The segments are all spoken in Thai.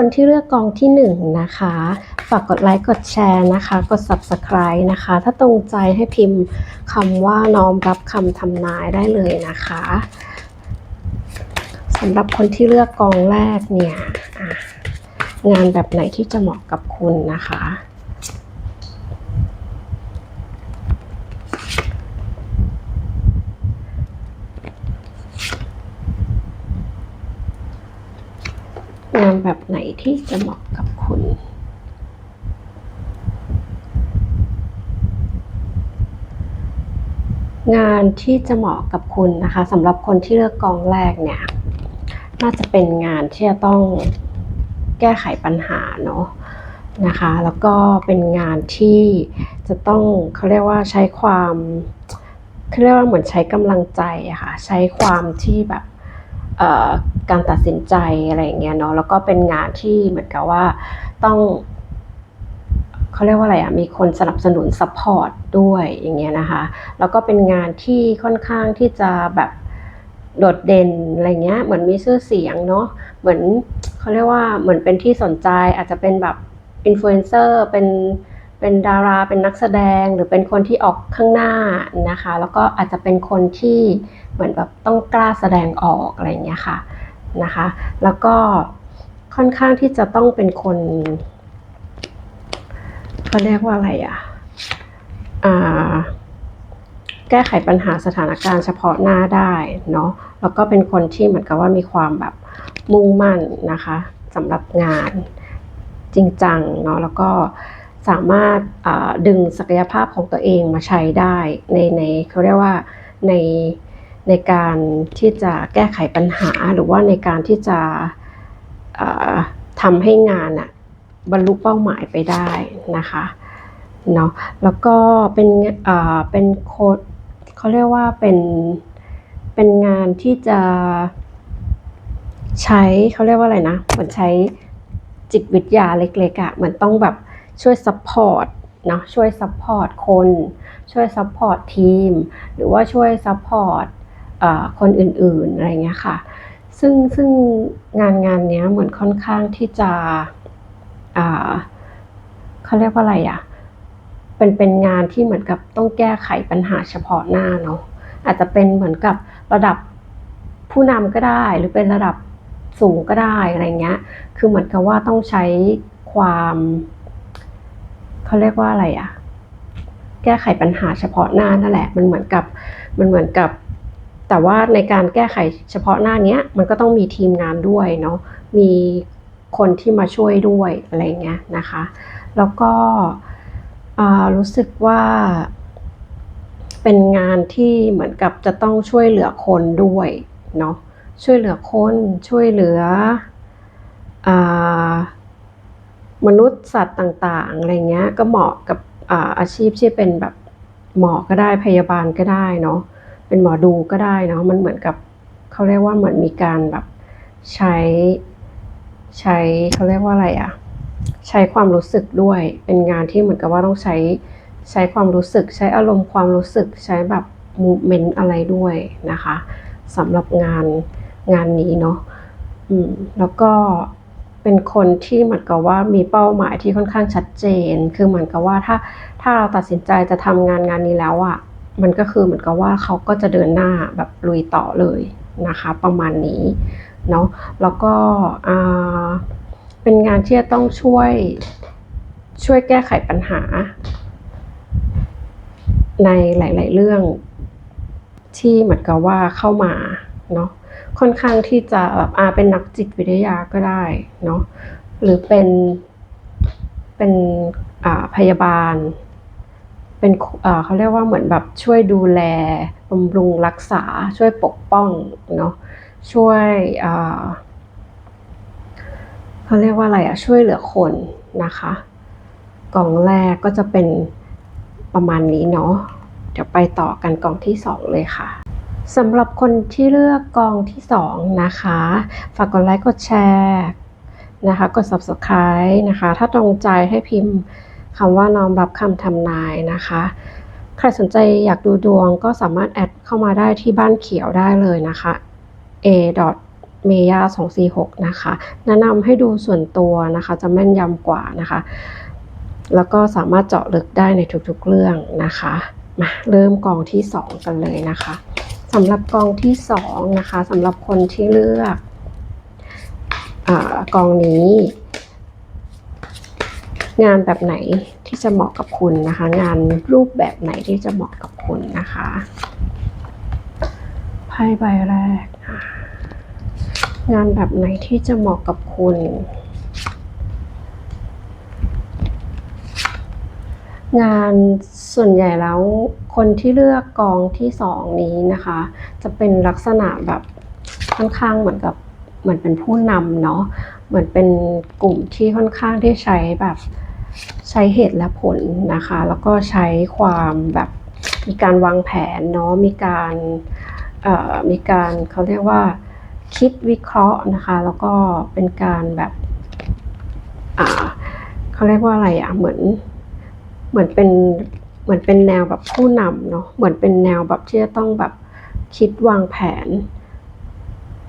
คนที่เลือกกองที่หนึ่งนะคะ ฝากกดไลค์กดแชร์นะคะ กด subscribe นะคะ ถ้าตรงใจให้พิมพ์คำว่าน้อมรับคำทำนายได้เลยนะคะสำหรับคนที่เลือกกองแรกเนี่ยงานแบบไหนที่จะเหมาะกับคุณนะคะ งาน แบบไหนที่จะเหมาะกับคุณงานที่จะเหมาะกับคุณนะคะสำหรับคนที่เลือกกองแรกเนี่ย น่าจะเป็นงานที่จะต้องแก้ไขปัญหาเนาะนะคะ แล้วก็เป็นงานที่จะต้องเขาเรียกว่าใช้ความเขาเรียกว่าเหมือนใช้กำลังใจอะค่ะใช้ความที่แบบ การตัดสินใจอะไรอย่างเงี้ยเนาะแล้วก็เป็นงานที่เหมือนกับว่าต้องเขาเรียกว่าอะไรอะมีคนสนับสนุนซัพพอร์ตด้วยอย่างเงี้ยนะคะ แล้วก็เป็นงานที่ค่อนข้างที่จะแบบโดดเด่นอะไรเงี้ยเหมือนมีชื่อเสียงเนาะเหมือนเขาเรียกว่าเหมือนเป็นที่สนใจอาจจะเป็นแบบอินฟลูเอนเซอร์เป็น เป็นดาราเป็นนักแสดงหรือเป็นคนที่ออกข้างหน้านะคะ แล้วก็อาจจะเป็นคนที่เหมือนแบบต้องกล้าแสดงออกอะไรอย่างเงี้ยค่ะนะคะ แล้วก็ค่อนข้างที่จะต้องเป็นคนเขาเรียกว่าอะไรอะอ่าแก้ไขปัญหาสถานการณ์เฉพาะหน้าได้เนาะแล้วก็เป็นคนที่เหมือนกับว่ามีความแบบมุ่งมั่นนะคะสำหรับงานจริงจังเนาะแล้วก็ สามารถดึงศักยภาพของตัวเองมาใช้ได้ในในเขาเรียกว่าในในการที่จะแก้ไขปัญหาหรือว่าในการที่จะทำให้งานอะบรรลุเป้าหมายไปได้นะคะเนาะแล้วก็เป็นเป็นโค้ดเขาเรียกว่าเป็นเป็นงานที่จะใช้เขาเรียกว่าอะไรนะเหมือนใช้จิตวิทยาเล็กๆอะ่ะเหมือนต้องแบบ ช่วยซัพพอร์ตนะช่วยซัพพอร์ตคน ช่วยซัพพอร์ตทีม หรือว่าช่วยซัพพอร์ตคนอื่นๆอะไรเงี้ยค่ะ ซึ่งซึ่งงานงานเนี้ยเหมือนค่อนข้างที่จะเขาเรียกว่าอะไรอะเป็นเป็นงานที่เหมือนกับต้องแก้ไขปัญหาเฉพาะหน้าเนาะอาจจะเป็นเหมือนกับระดับผู้นำก็ได้ หรือเป็นระดับสูงก็ได้อะไรเงี้ย คือเหมือนกับว่าต้องใช้ความ เขาเรียกว่าอะไรอะแก้ไขปัญหาเฉพาะหน้านั่นแหละ มันเหมือนกับมันเหมือนกับ แต่ว่าในการแก้ไขเฉพาะหน้าเนี้ย มันก็ต้องมีทีมงานด้วยเนาะมีคนที่มาช่วยด้วยอะไรเงี้ยนะคะ แล้วก็รู้สึกว่า เป็นงานที่เหมือนกับจะต้องช่วยเหลือคนด้วยเนาะช่วยเหลือคนช่วยเหลืออ มนุษย์สัตว์ต่างๆอะไรเงี้ยก็เหมาะกับอาอาชีพที่เป็นแบบหมอก็ได้พยาบาลก็ได้เนาะเป็นหมอดูก็ได้เนาะมันเหมือนกับเขาเรียกว่าเหมือนมีการแบบใช้ใช้เขาเรียกว่าอะไรอะใช้ความรู้สึกด้วยเป็นงานที่เหมือนกับว่าต้องใช้ใช้ความรู้สึก ใช้อารมณ์ความรู้สึกใช้แบบมูเมนต์อะไรด้วยนะคะสำหรับงานงานนี้เนาะอืมแล้วก็ เป็นคนที่เหมือนกับว่ามีเป้าหมายที่ค่อนข้างชัดเจน คือเหมือนกับว่าถ้าถ้าเราตัดสินใจจะทำงานงานนี้แล้วอะมันก็คือเหมือนกับว่าเขาก็จะเดินหน้าแบบลุยต่อเลยนะคะ ประมาณนี้เนาะแล้วก็เป็นงานที่จะต้องช่วยช่วยแก้ไขปัญหา ในหลาย ๆ เรื่องที่เหมือนกับว่าเข้ามาเนาะ ค่อนข้างที่จะแบบอาเป็นนักจิตวิทยาก็ได้เนาะหรือเป็นเป็นพยาบาล เป็นเขาเรียกว่าเหมือนแบบช่วยดูแลบำรุงรักษาช่วยปกป้องเนาะช่วยเขาเรียกว่าอะไรอะช่วยเหลือคนนะคะกล่องแรกก็จะเป็นประมาณนี้เนาะเดี๋ยวไปต่อกันกล่องที่สองเลยค่ะ สำหรับคนที่เลือกกองที่ 2 นะคะ ฝากกดไลค์กดแชร์นะคะ กด subscribe นะคะ ถ้าตรงใจให้พิมพ์คำว่าน้อมรับคำทำนายนะคะ ใครสนใจอยากดูดวงก็สามารถแอดเข้ามาได้ที่บ้านเขียวได้เลยนะคะ a เมย่า246 นะคะ แนะนำให้ดูส่วนตัวนะคะ จะแม่นยำกว่านะคะ แล้วก็สามารถเจาะลึกได้ในทุกๆเรื่องนะคะ มาเริ่มกองที่ 2 กันเลยนะคะ สำหรับกองที่2นะคะสำหรับคนที่เลือกอากองนี้ งานแบบไหนที่จะเหมาะกับคุณนะคะ งานรูปแบบไหนที่จะเหมาะกับคุณนะคะไพ่ใบแรกอะงานแบบไหนที่จะเหมาะกับคุณ งานส่วนใหญ่แล้วคนที่เลือกกองที่สองนี้นะคะ จะเป็นลักษณะแบบค่อนข้างเหมือนกับเหมือนเป็นผู้นำเนาะเหมือนเป็นกลุ่มที่ค่อนข้างที่ใช้แบบใช้เหตุและผลนะคะ แล้วก็ใช้ความแบบมีการวางแผนเนาะมีการมีการเขาเรียกว่าคิดวิเคราะห์นะคะ แล้วก็เป็นการแบบเขาเรียกว่าอะไรอะเหมือน เหมือนเป็นเหมือนเป็นแนวแบบผู้นำเนาะเหมือนเป็นแนวแบบที่จะต้องแบบคิดวางแผน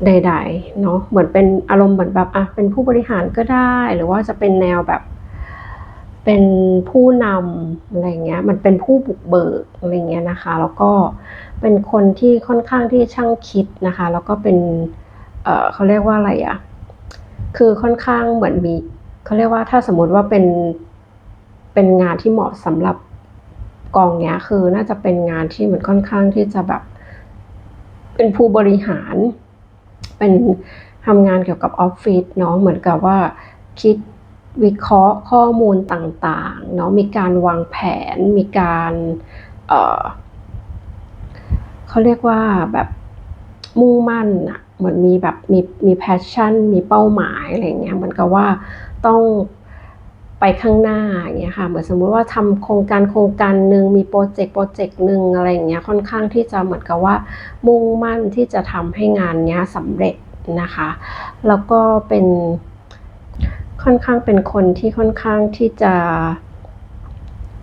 ใดๆเนาะเหมือนเป็นอารมณ์เหมือนแบบอะเป็นผู้บริหารก็ได้ หรือว่าจะเป็นแนวแบบ เป็นผู้นำอะไรเงี้ย มันเป็นผู้บุกเบิกอะไรเงี้ยนะคะ แล้วก็เป็นคนที่ค่อนข้างที่ช่างคิดนะคะ แล้วก็เป็นเออเขาเรียกว่าอะไรอะ่ะคือค่อนข้างเหมือนมีเขาเรียกว่าถ้าสมมติว่าเป็น เป็นงานที่เหมาะสำหรับกองเนี้ยคือน่าจะเป็นงานที่เหมือนค่อนข้างที่จะแบบ เป็นผู้บริหาร เป็นทำงานเกี่ยวกับออฟฟิศเนาะเหมือนกับว่าคิดวิเคราะห์ข้อมูลต่างๆเนาะมีการวางแผน มีการเเขาเรียกว่าแบบมุ่งมั่นอะเหมือนมีแบบมีมีแพชชั่น มีเป้าหมายอะไรเงี้ยเหมือนกับว่าต้อง ไปข้างหน้าอย่างเงี้ยค่ะเหมือนสมมุติว่าทำโครงการโครงการหนึ่งมีโปรเจกต์โปรเจกต์หนึ่งอะไรอย่างเงี้ยค่อนข้างที่จะเหมือนกับว่า มุ่งมั่นที่จะทำให้งานเนี้ยสำเร็จนะคะ แล้วก็เป็นค่อนข้างเป็นคนที่ค่อนข้างที่จะ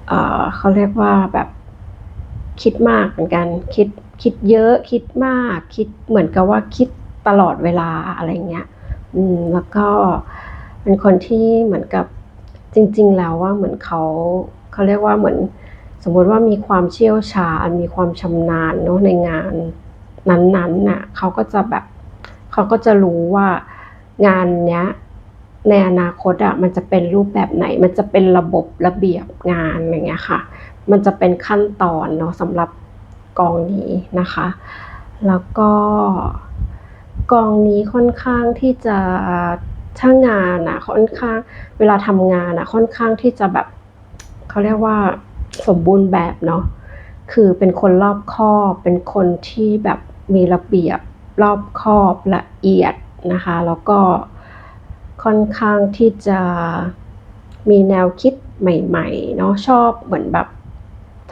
เอ่อเขาเรียกว่าแบบคิดมากเหมือนกันคิดคิดเยอะคิดมากคิดเหมือนกับว่าคิดตลอดเวลาอะไรเงี้ยอืมแล้วก็เป็นคนที่เหมือนกับ จริงๆ แล้วว่าเหมือนเขาเขาเรียกว่าเหมือน สมมติว่ามีความเชี่ยวชาญ มีความชำนาญเนาะในงานนั้นๆน่ะเขาก็จะแบบเขาก็จะรู้ว่างานเนี้ยในอนาคตอะมันจะเป็นรูปแบบไหน มันจะเป็นระบบระเบียบงานอะไรเงี้ยค่ะ มันจะเป็นขั้นตอนเนาะสำหรับกองนี้นะคะ แล้วก็กองนี้ค่อนข้างที่จะ ถ้างานอะค่อนข้างเวลาทำงานอะค่อนข้างที่จะแบบเขาเรียกว่าสมบูรณ์แบบเนาะคือเป็นคนรอบคอบ เป็นคนที่แบบมีระเบียบรอบคอบละเอียดนะคะ แล้วก็ค่อนข้างที่จะมีแนวคิดใหม่ๆเนาะชอบเหมือนแบบ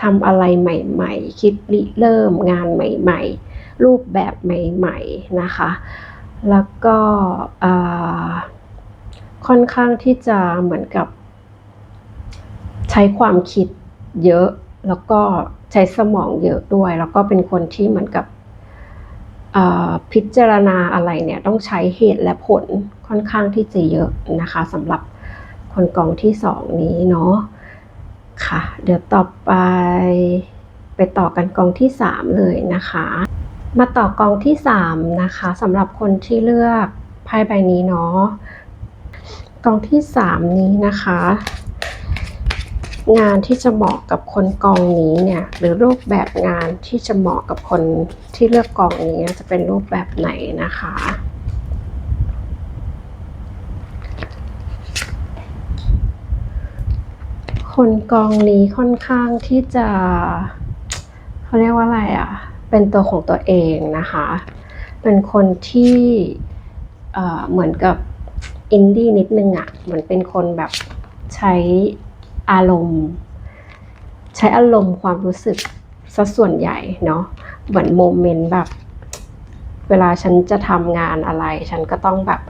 ทำอะไรใหม่ ๆ คิดริเริ่มงานใหม่ ๆ รูปแบบใหม่ ๆ นะคะ แล้วก็ค่อนข้างที่จะเหมือนกับ ใช้ความคิดเยอะ แล้วก็ใช้สมองเยอะด้วย แล้วก็เป็นคนที่เหมือนกับพิจารณาอะไรเนี่ยต้องใช้เหตุและผลค่อนข้างที่จะเยอะนะคะสำหรับคนกองที่สองนี้เนาะค่ะ เดี๋ยวต่อไปไปต่อกันกองที่สามเลยนะคะ มาต่อกองที่ 3 นะคะสำหรับคนที่เลือกไพ่ใบนี้เนาะกองที่ 3 นี้นะคะ งานที่จะเหมาะกับคนกองนี้เนี่ยหรือรูปแบบงานที่จะเหมาะกับคนที่เลือกกองนี้จะเป็นรูปแบบไหนนะคะคนกองนี้ค่อนข้างที่จะเขาเรียกว่าอะไรอะ่ะ เป็นตัวของตัวเองนะคะ เป็นคนที่เหมือนกับอินดี้นิดนึงอะ่ะเหมือนเป็นคนแบบใช้อารมณ์ ใช้อารมณ์ความรู้สึกซะส่วนใหญ่เนาะเหมือนโมเมนต์แบบ เวลาฉันจะทำงานอะไร ฉันก็ต้องแบบ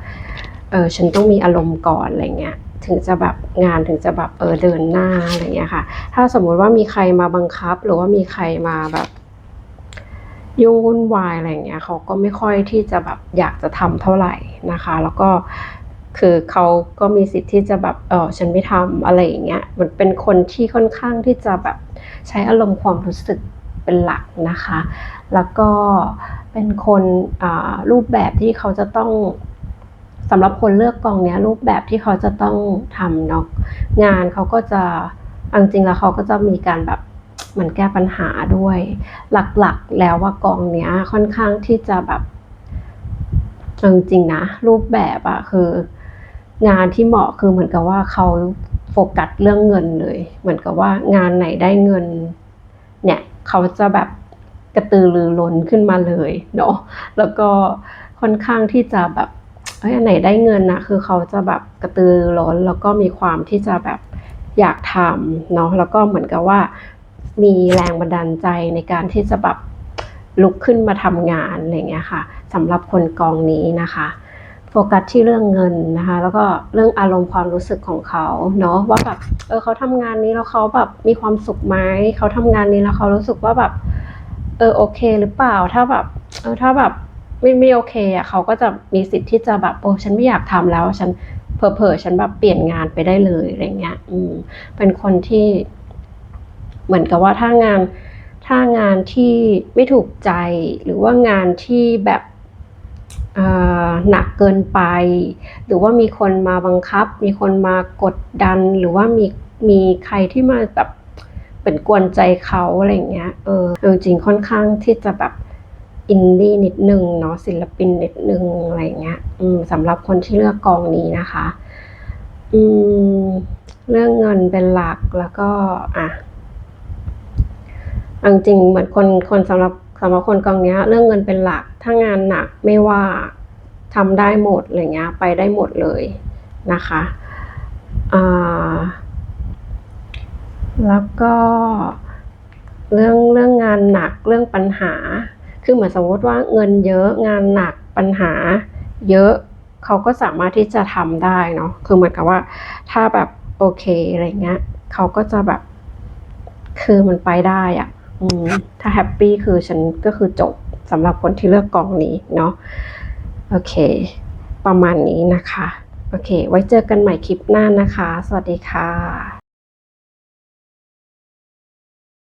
เออฉันต้องมีอารมณ์ก่อนอะไรเงี้ยถึงจะแบบงานถึงจะแบบเออเดินหน้าอะไรเงี้ยค่ะ ถ้าสมมุติว่ามีใครมาบังคับหรือว่ามีใครมาแบบ ยุ่งวุ่นวายอะไรอย่างเงี้ยเขาก็ไม่ค่อยที่จะแบบอยากจะทำเท่าไหร่นะคะ แล้วก็คือเขาก็มีสิทธิ์ที่จะแบบเออฉันไม่ทำอะไรอย่างเงี้ยมันเป็นคนที่ค่อนข้างที่จะแบบใช้อารมณ์ความรู้สึกเป็นหลักนะคะ แล้วก็เป็นคนรูปแบบที่เขาจะต้องสำหรับคนเลือกกองเนี้ยรูปแบบที่เขาจะต้องทำเนาะงานเขาก็จะจริงๆแล้วเขาก็จะมีการแบบ มันแก้ปัญหาด้วย หลักๆแล้วว่ากองเนี้ยค่อนข้างที่จะแบบจริงๆนะ รูปแบบอะคือ งานที่เหมาะคือเหมือนกับว่าเขาโฟกัสเรื่องเงินเลย เหมือนกับว่างานไหนได้เงิน เนี่ยเขาจะแบบกระตือรือร้นขึ้นมาเลยเนาะแล้วก็ค่อนข้างที่จะแบบเอ้ยอันไหนได้เงินนะคือเขาจะแบบกระตือร้นแล้วก็มีความที่จะแบบอยากทำเนาะแล้วก็เหมือนกับว่า มีแรงบันดาลใจในการที่จะแบบลุกขึ้นมาทำงานอะไรเงี้ยค่ะสำหรับคนกองนี้นะคะโฟกัสที่เรื่องเงินนะคะ แล้วก็เรื่องอารมณ์ความรู้สึกของเขาเนาะว่าแบบเออเขาทำงานนี้แล้วเขาแบบมีความสุขไหมเขาทำงานนี้แล้วเขารู้สึกว่าแบบเออโอเค หรือเปล่าถ้าแบบเออถ้าแบบไม่ไม่โอเคอะเขาก็จะมีสิทธิ์ที่จะแบบโอ้ฉันไม่อยากทำแล้ว ฉันเผลอๆฉันแบบเปลี่ยนงานไปได้เลยอะไรเงี้ย อืมเป็นคนที่ เหมือนกับว่าถ้างานถ้างานที่ไม่ถูกใจหรือว่างานที่แบบหนักเกินไป หรือว่ามีคนมาบังคับ มีคนมากดดันหรือว่ามีมีใครที่มาแบบเป็นกวนใจเขาอะไรเงี้ยเออจริงค่อนข้างที่จะแบบอินดี้นิดนึงเนาะศิลปินนิดนึงอะไรเงี้ยอืมสำหรับคนที่เลือกกองนี้นะคะ อืมเรื่องเงินเป็นหลักแล้วก็อะ เอาจริงเหมือนคนคนสำหรับสำหรับคนกองเนี้ย เรื่องเงินเป็นหลัก ถ้างานหนักไม่ว่าทำได้หมดอะไรเงี้ย ไปได้หมดเลยนะคะแล้วก็เรื่องเรื่องงานหนักเรื่องปัญหา คือเหมือนสมมติว่าเงินเยอะงานหนักปัญหา เยอะเขาก็สามารถที่จะทำได้เนาะคือเหมือนกับว่า ถ้าแบบโอเคอะไรเงี้ยเขาก็จะแบบ คือมันไปได้อะ ถ้าแฮปปี้คือฉันก็คือจบสำหรับคนที่เลือกกองนี้เนาะโอเค ประมาณนี้นะคะ โอเค ไว้เจอกันใหม่คลิปหน้านะคะ สวัสดีค่ะ